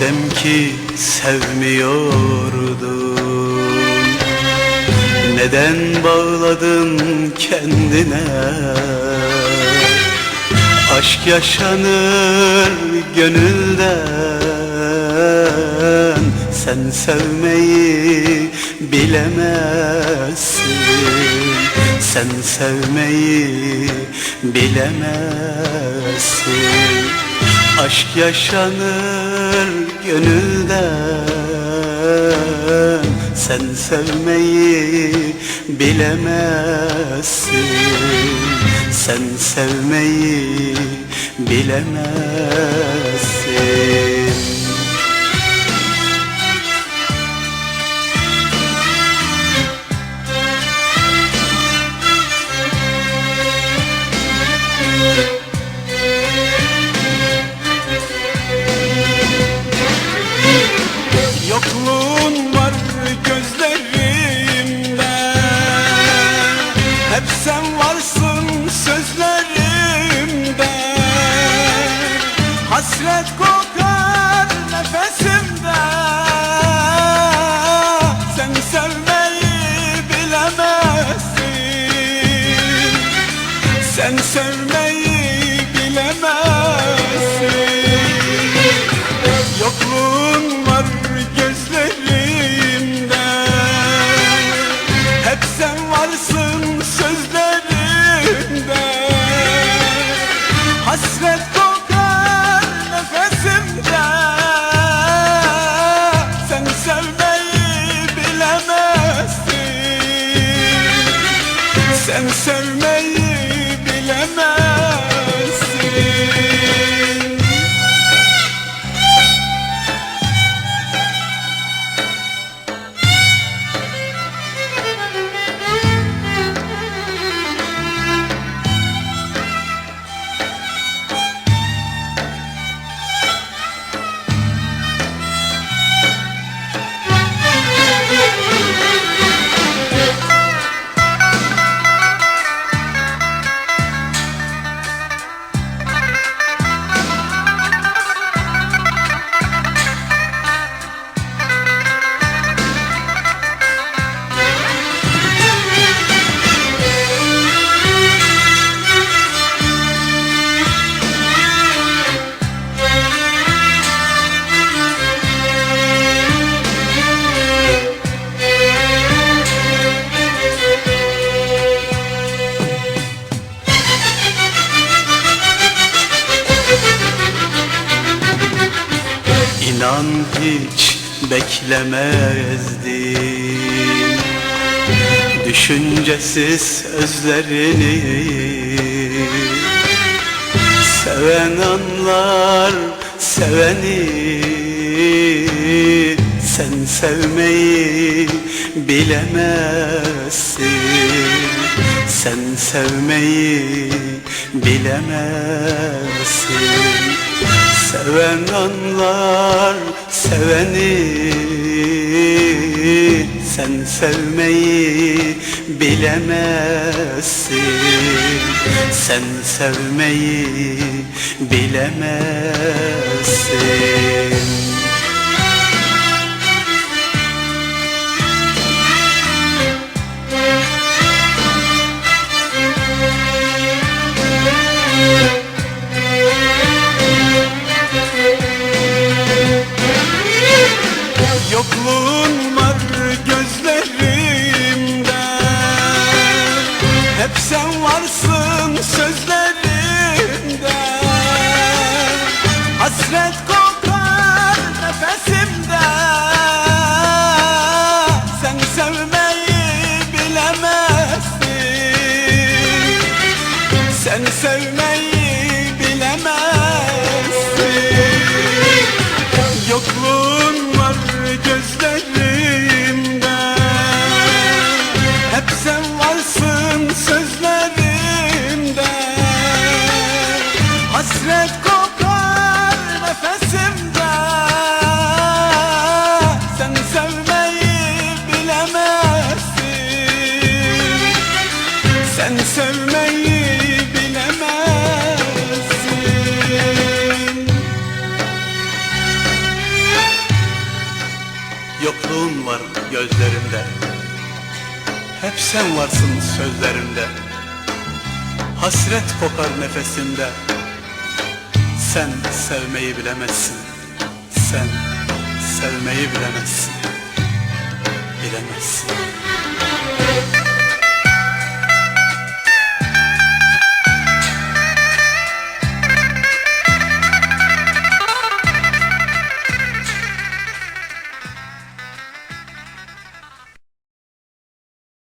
Madem ki sevmiyordun Neden bağladın kendine? Aşk yaşanır gönülden Sen sevmeyi bilemezsin. Sen sevmeyi bilemezsin Aşk yaşanır gönülden Sen sevmeyi bilemezsin. Sen sevmeyi bilemezsin Sen sevmeyi bilemezsin İnan hiç beklemezdim. Düşüncesiz özlerini Seven anlar seveni. Sen sevmeyi bilemezsin. Sen sevmeyi bilemezsin Seven anlar seveni Sen sevmeyi bilemezsin. Sen sevmeyi bilemezsin varsın sözlerimde Hasret kokar nefesimde Sen sevmeyi bilemezsin. Sen sevmeyi gözlerimde. Hep sen varsın sözlerimde. Hasret kokar nefesimde. Sen sevmeyi bilemezsin. Sen sevmeyi bilemezsin. Bilemezsin